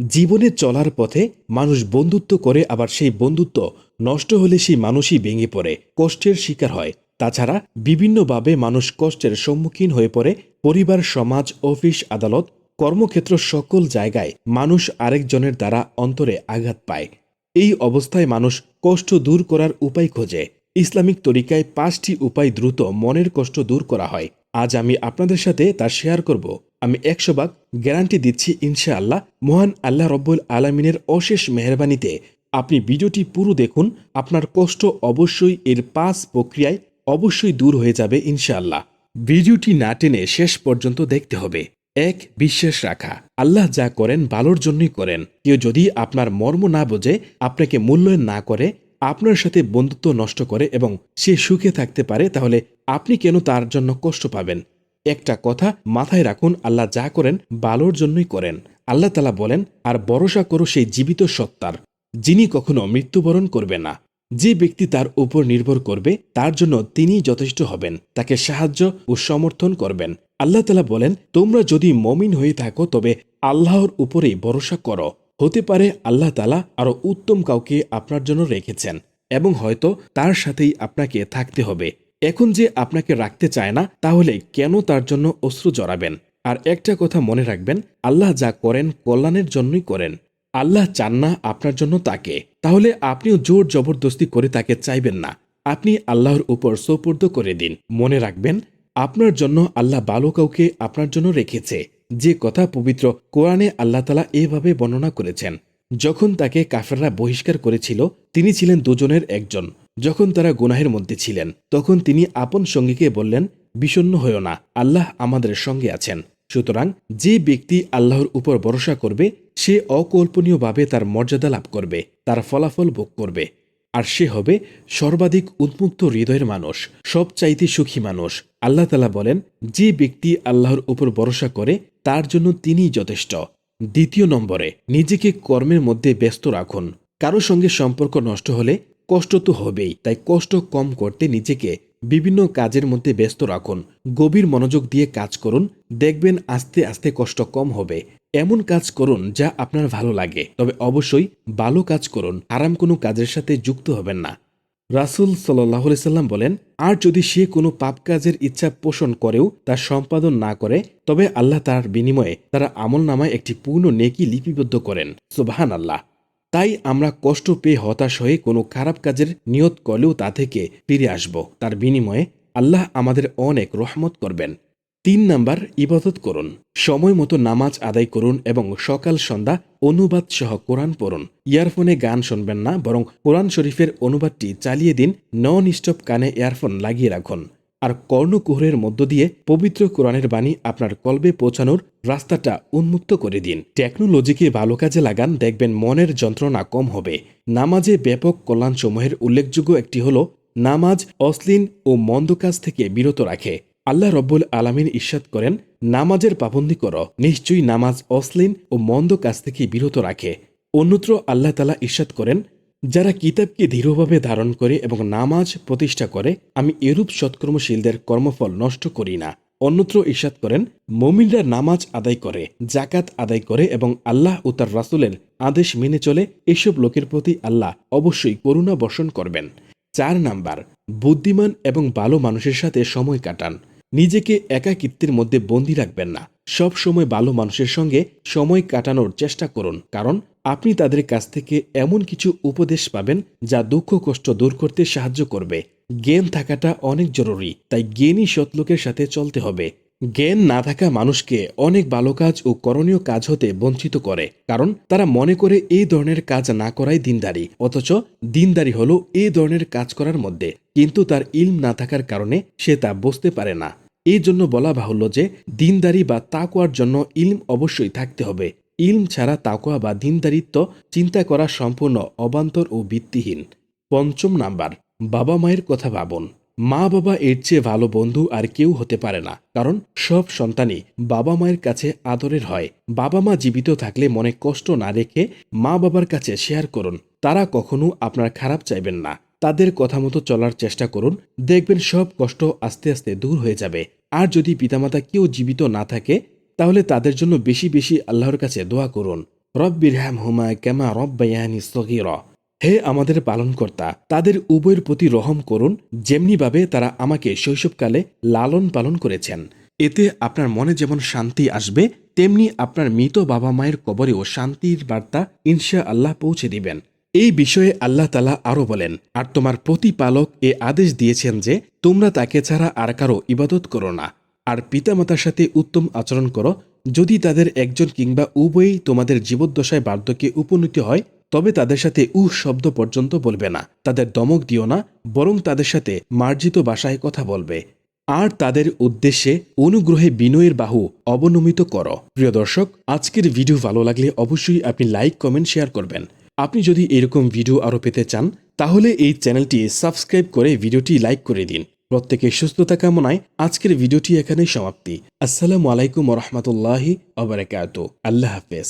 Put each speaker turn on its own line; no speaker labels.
জীবনে চলার পথে মানুষ বন্ধুত্ব করে, আবার সেই বন্ধুত্ব নষ্ট হলে সেই মানুষই ভেঙে পড়ে, কষ্টের শিকার হয়। তাছাড়া বিভিন্নভাবে মানুষ কষ্টের সম্মুখীন হয়ে পড়ে, পরিবার, সমাজ, অফিস, আদালত, কর্মক্ষেত্র সকল জায়গায় মানুষ আরেকজনের দ্বারা অন্তরে আঘাত পায়। এই অবস্থায় মানুষ কষ্ট দূর করার উপায় খোঁজে। ইসলামিক তরিকায় পাঁচটি উপায় দ্রুত মনের কষ্ট দূর করা হয়। আজ আমি আপনাদের সাথে তা শেয়ার করব। আমি একশো ভাগ গ্যারান্টি দিচ্ছি, ইনশাআল্লাহ। মহান আল্লাহ রব্বুল আলমিনের অশেষ মেহরবানিতে আপনি ভিডিওটি পুরো দেখুন, আপনার কষ্ট অবশ্যই এর পাঁচ প্রক্রিয়ায় অবশ্যই দূর হয়ে যাবে, ইনশাআল্লাহ। ভিডিওটি না টেনে শেষ পর্যন্ত দেখতে হবে। এক, বিশ্বাস রাখা। আল্লাহ যা করেন ভালোর জন্যই করেন। কেউ যদি আপনার মর্ম না বোঝে, আপনাকে মূল্যায়ন না করে, আপনার সাথে বন্ধুত্ব নষ্ট করে এবং সে সুখে থাকতে পারে, তাহলে আপনি কেন তার জন্য কষ্ট পাবেন? একটা কথা মাথায় রাখুন, আল্লাহ যা করেন ভালোর জন্যই করেন। আল্লাহ তালা বলেন, আর ভরসা করো সেই জীবিত সত্তার, যিনি কখনো মৃত্যুবরণ করবে না। যে ব্যক্তি তার উপর নির্ভর করবে, তার জন্য তিনি যথেষ্ট হবেন, তাকে সাহায্য ও সমর্থন করবেন। আল্লাহ তালা বলেন, তোমরা যদি মমিন হয়ে থাকো, তবে আল্লাহর উপরেই ভরসা করো। হতে পারে আল্লাহ তালা আরও উত্তম কাউকে আপনার জন্য রেখেছেন, এবং হয়তো তার সাথেই আপনাকে থাকতে হবে। এখন যে আপনাকে রাখতে চায় না, তাহলে কেন তার জন্য অশ্রু জড়াবেন? আর একটা কথা মনে রাখবেন, আল্লাহ যা করেন কল্যাণের জন্যই করেন। আল্লাহ চান না আপনার জন্য তাকে। তাহলে আপনিও জোর জবরদস্তি করে তাকে চাইবেন না। আপনি আল্লাহর উপর সোপর্দ করে দিন। মনে রাখবেন, আপনার জন্য আল্লাহ ভালো কাউকে আপনার জন্য রেখেছে। যে কথা পবিত্র কোরআনে আল্লাহ তালা এভাবে বর্ণনা করেছেন, যখন তাকে কাফেররা বহিষ্কার করেছিল, তিনি ছিলেন দুজনের একজন। যখন তারা গুনাহের মধ্যে ছিলেন, তখন তিনি আপন সঙ্গীকে বললেন, বিষণ্ণ হয়েও না, আল্লাহ আমাদের সঙ্গে আছেন। সুতরাং যে ব্যক্তি আল্লাহর উপর ভরসা করবে, সে অকল্পনীয়ভাবে তার মর্যাদা লাভ করবে, তার ফলাফল ভোগ করবে। আর সে হবে সর্বাধিক উন্মুক্ত হৃদয়ের মানুষ, সবচাইতে সুখী মানুষ। আল্লাহ তালা বলেন, যে ব্যক্তি আল্লাহর উপর ভরসা করে, তার জন্য তিনিই যথেষ্ট। দ্বিতীয় নম্বরে, নিজেকে কর্মের মধ্যে ব্যস্ত রাখুন। কারও সঙ্গে সম্পর্ক নষ্ট হলে কষ্ট তো হবেই, তাই কষ্ট কম করতে নিজেকে বিভিন্ন কাজের মধ্যে ব্যস্ত রাখুন। গভীর মনোযোগ দিয়ে কাজ করুন, দেখবেন আস্তে আস্তে কষ্ট কম হবে। এমন কাজ করুন যা আপনার ভালো লাগে। তবে অবশ্যই ভালো কাজ করুন, আরাম কোনো কাজের সাথে যুক্ত হবেন না। রাসুল সাল্লাহ সাল্লাম বলেন, আর যদি সে কোনো পাপ কাজের ইচ্ছা পোষণ করেও তা সম্পাদন না করে, তবে আল্লাহ তার বিনিময়ে তারা আমল নামায় একটি পূর্ণ নেকি লিপিবদ্ধ করেন। সুবাহান আল্লাহ তাই আমরা কষ্ট পেয়ে হতাশ হয়ে কোনো খারাপ কাজের নিয়ত করলেও তা থেকে ফিরে আসব। তার বিনিময়ে আল্লাহ আমাদের অনেক রহমত করবেন। তিন নাম্বার, ইবাদত করুন। সময় মতো নামাজ আদায় করুন এবং সকাল সন্ধ্যা অনুবাদ সহ কোরআন পড়ুন। ইয়ারফোনে গান শুনবেন না, বরং কোরআন শরীফের অনুবাদটি চালিয়ে দিন। নন স্টপ কানে ইয়ারফোন লাগিয়ে রাখুন। আর কর্ণকুহরের মধ্য দিয়ে পবিত্র কোরআনের বাণী আপনার কলবে পৌঁছানোর রাস্তাটা উন্মুক্ত করে দিন। টেকনোলজিকে ভালো কাজে লাগান, দেখবেন মনের যন্ত্রণা কম হবে। নামাজে ব্যাপক কল্যাণসমূহের উল্লেখযোগ্য একটি হল, নামাজ অশ্লীন ও মন্দ কাজ থেকে বিরত রাখে। আল্লাহ রব্বুল আলামিন ইস্বাদ করেন, নামাজের পাবন্দি কর, নিশ্চয়ই নামাজ অশ্লীন ও মন্দ কাজ থেকে বিরত রাখে। অন্যত্র আল্লাহ তালা ইস্বাদ করেন যারা কিতাবকে দৃঢ়ভাবে ধারণ করে এবং নামাজ প্রতিষ্ঠা করে, আমি এরূপ সৎকর্মশীলদের কর্মফল নষ্ট করি না। অন্যত্র ইস্বাদ করেন, মমিনরা নামাজ আদায় করে জাকাত আদায় করে এবং আল্লাহ ও তার রাসুলের আদেশ মেনে চলে, এসব লোকের প্রতি আল্লাহ অবশ্যই করুণা বর্ষণ করবেন। চার নাম্বার, বুদ্ধিমান এবং ভালো মানুষের সাথে সময় কাটান। নিজেকে একাকিত্বের মধ্যে বন্দি রাখবেন না। সব সময় ভালো মানুষের সঙ্গে সময় কাটানোর চেষ্টা করুন, কারণ আপনি তাদের কাছ থেকে এমন কিছু উপদেশ পাবেন যা দুঃখ, কষ্ট দূর করতে সাহায্য করবে। জ্ঞান থাকাটা অনেক জরুরি, তাই জ্ঞানী সৎলোকের সাথে চলতে হবে। জ্ঞান না থাকা মানুষকে অনেক ভালো কাজ ও করণীয় কাজ হতে বঞ্চিত করে, কারণ তারা মনে করে এই ধরনের কাজ না করাই দিনদারি, অথচ দিনদারি হলো এই ধরনের কাজ করার মধ্যে, কিন্তু তার ইলম না থাকার কারণে সে তা বুঝতে পারে না। এই জন্য বলা বাহুল্য যে, দিনদারি বা তাকুয়ার জন্য ইলম অবশ্যই থাকতে হবে। ইলম ছাড়া তাকুয়া বা দিনদারিত্ব চিন্তা করা সম্পূর্ণ অবান্তর ও ভিত্তিহীন। পঞ্চম নাম্বার, বাবা মায়ের কথা ভাবুন। মা বাবা এর চেয়ে ভালো বন্ধু আর কেউ হতে পারে না, কারণ সব সন্তানই বাবা মায়ের কাছে আদরের হয়। বাবা মা জীবিত থাকলে মনে কষ্ট না রেখে মা বাবার কাছে শেয়ার করুন। তারা কখনো আপনার খারাপ চাইবেন না। তাদের কথা মতো চলার চেষ্টা করুন। দেখবেন সব কষ্ট আস্তে আস্তে দূর হয়ে যাবে। আর যদি পিতামাতা কেউ জীবিত না থাকে তাহলে তাদের জন্য বেশি বেশি আল্লাহর কাছে দোয়া করুন। রব্বির হ্যাম হুমা কেমা রব্বায়ানি সগির। হে আমাদের পালনকর্তা, তাদের উভয়ের প্রতি রহম করুন, যেমনিভাবে তারা আমাকে শৈশবকালে লালন পালন করেছেন। এতে আপনার মনে যেমন শান্তি আসবে, তেমনি আপনার মৃত বাবা মায়ের কবরেও শান্তির বার্তা ইনশা আল্লাহ পৌঁছে দিবেন। এই বিষয়ে আল্লাহ তালা আরও বলেন, আর তোমার প্রতিপালক এ আদেশ দিয়েছেন যে, তোমরা তাকে ছাড়া আর কারও ইবাদত করো না। আর পিতামাতার সাথে উত্তম আচরণ করো। যদি তাদের একজন কিংবা উভয়ই তোমাদের জীবদ্দশায় বার্ধক্যে উপনীত হয়, তবে তাদের সাথে উহ শব্দ পর্যন্ত বলবে না। তাদের দমক দিও না, বরং তাদের সাথে মার্জিত ভাষায় কথা বলবে। আর তাদের উদ্দেশ্যে অনুগ্রহে বিনয়ের বাহু অবনমিত করো। প্রিয় দর্শক, আজকের ভিডিও ভালো লাগলে অবশ্যই আপনি লাইক, কমেন্ট, শেয়ার করবেন। আপনি যদি এরকম ভিডিও আরও পেতে চান, তাহলে এই চ্যানেলটি সাবস্ক্রাইব করে ভিডিওটি লাইক করে দিন। প্রত্যেকের সুস্থতা কামনায় আজকের ভিডিওটি এখানে সমাপ্তি। আসসালামু আলাইকুম রহমতুল্লাহি আবরাকাত আল্লাহ হাফেজ।